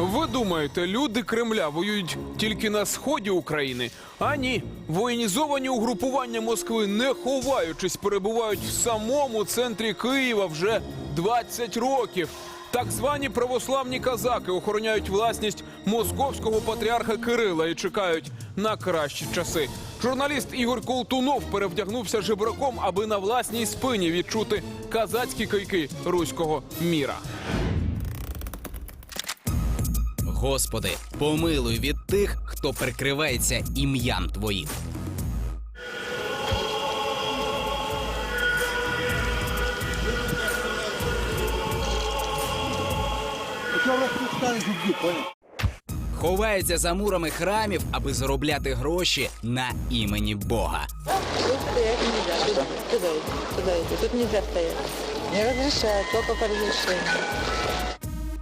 Ви думаєте, люди Кремля воюють тільки на сході України? А ні, воєнізовані угрупування Москви, не ховаючись, перебувають в самому центрі Києва вже 20 років. Так звані православні казаки охороняють власність московського патріарха Кирила і чекають на кращі часи. Журналіст Ігор Колтунов перевдягнувся жебраком, аби на власній спині відчути казацькі кайки руського міра. Господи, помилуй від тих, хто прикривається ім'ям твоїм. Тут? Ховається за мурами храмів, аби заробляти гроші на імені Бога. Тут стоять нельзя. Туда, туда туда. Тут стоять. Не разрешают, только по разрешению.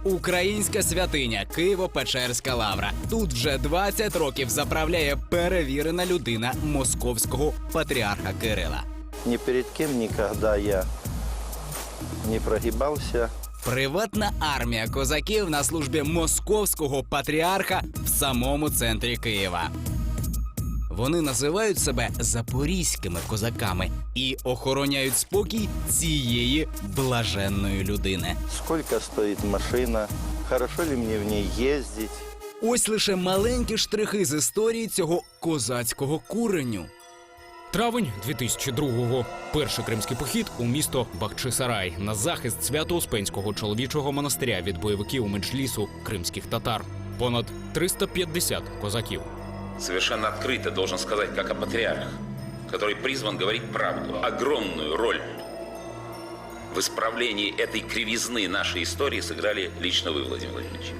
Українська святиня Києво-Печерська лавра. Тут вже 20 років заправляє перевірена людина московського патріарха Кирила. Ни перед кем никогда я не прогибался. Приватна армія козаків на службі московського патріарха в самому центрі Києва. Вони називають себе запорізькими козаками і охороняють спокій цієї блаженної людини. Сколько стоит машина? Хорошо ли мне в ней ездить? Ось лише маленькі штрихи з історії цього козацького куреню. Травень 2002-го. Перший кримський похід у місто Бахчисарай на захист Свято-Успенського чоловічого монастиря від бойовиків меджлісу кримських татар. Понад 350 козаків совершенно открыто должен сказать, как о патриарх, который призван говорить правду. Огромную роль в исправлении этой кривизны нашей истории сыграли лично вы, Владимир Владимирович.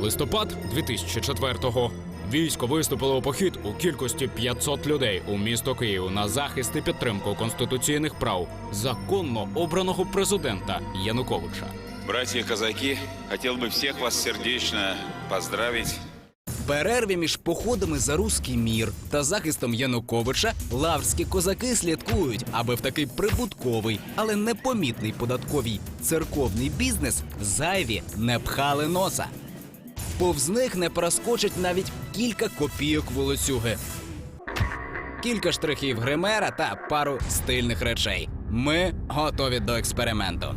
Листопад 2004-го. Військо виступило у похід у кількості 500 людей у місто Київ на захист і підтримку конституційних прав законно обраного президента Януковича. Братья казаки, хотел бы всех вас сердечно поздравить В перерві між походами за руський мір та захистом Януковича лаврські козаки слідкують, аби в такий прибутковий, але непомітний податковий церковний бізнес зайві не пхали носа. Повз них не проскочить навіть кілька копійок волоцюги. Кілька штрихів гримера та пару стильних речей. Ми готові до експерименту.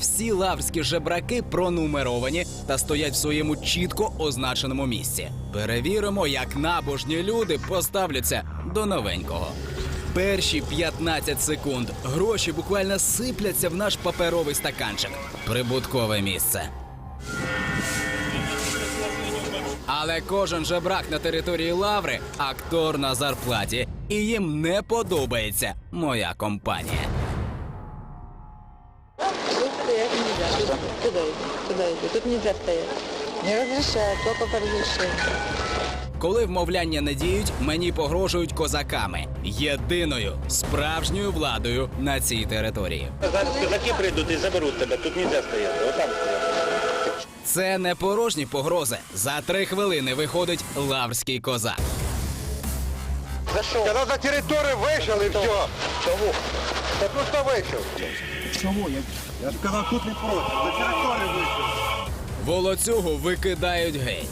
Всі лаврські жебраки пронумеровані та стоять в своєму чітко означеному місці. Перевіримо, як набожні люди поставляться до новенького. Перші 15 секунд гроші буквально сипляться в наш паперовий стаканчик. Прибуткове місце. Але кожен жебрак на території лаври актор на зарплаті, і їм не подобається моя компанія. Туда, туда иди, туда иди. Тут нельзя стоять. Не разрешают, только по разрешению. Коли вмовляння не діють, мені погрожують козаками єдиною справжньою владою на цій території. Зараз казаки прийдуть і заберуть тебе. Тут нельзя стояти. Отам стояти. Це не порожні погрози. За три хвилини виходить лаврський козак. Когда за территорию вышел и все. Чего? Да просто вышел. Чего? Я, я сказал, тут не против. За территорию вышел. Волоцюгу викидають геть.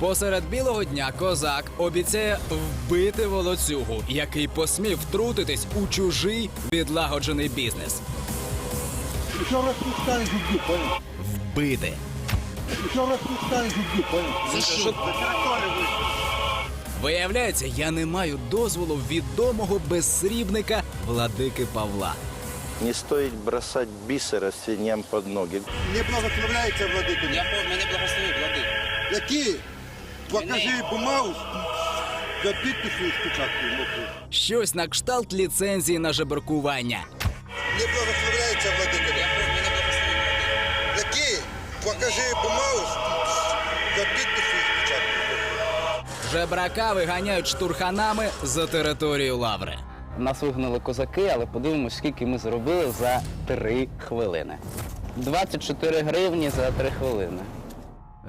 Посеред білого дня козак обіцяє вбити волоцюгу, який посмів втрутитись у чужий відлагоджений бізнес. Еще раз тут стали зубки, понял? Вбити. Еще раз тут стали зубки, понял? За что? За территорию вышел. Виявляється, я не маю дозволу відомого безсрібника владики Павла. Не стоит бросать бисера свиньям под ноги. Не благословляется владыка. Я мене благословив владыка. Які? Покажи бумагу за підпису з печаткою мокрою. Щось на кшталт ліцензії на жебракування. Не благословляється владыка. Я мене благословив Які? Покажи бумагу за підпису з печаткою. Жебрака виганяють штурханами за територію лаври. Нас вигнали козаки, але подивимось, скільки ми зробили за 3 хвилини. 24 гривні за 3 хвилини.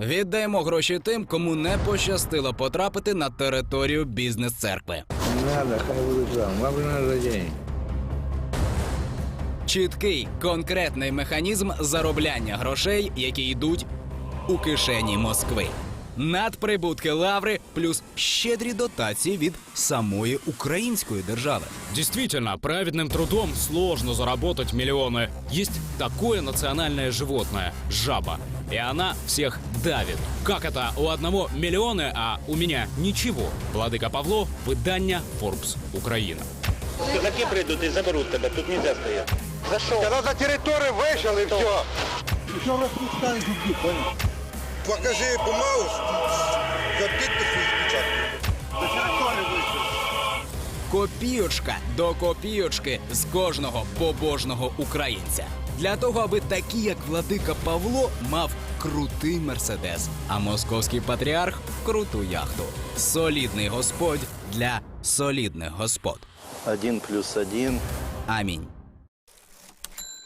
Віддаємо гроші тим, кому не пощастило потрапити на територію бізнес-церкви. Не надо, хай будут там. Вам надо денег. Чіткий конкретний механізм заробляння грошей, які йдуть у кишені Москви Надприбутки лаври плюс щедрі дотації від самої української держави. Действительно, праведным трудом сложно заработать миллионы. Есть такое национальное животное – жаба. И она всех давит. Как это у одного миллионы, а у меня ничего? Владыка Павло, видання Forbes Україна. Козаки прийдуть і заберуть тебе, тут не можна стояти. За що? Когда за территорию вышел и все. Еще раз пускай зубы, понял? Покажи бумагу за підпис спочатку. Копійочка до копійочки з кожного побожного українця. Для того, аби такі, як владика Павло, мав крутий мерседес, а московський патріарх круту яхту. Солідний господь для солідних господ. Один плюс один. Амінь.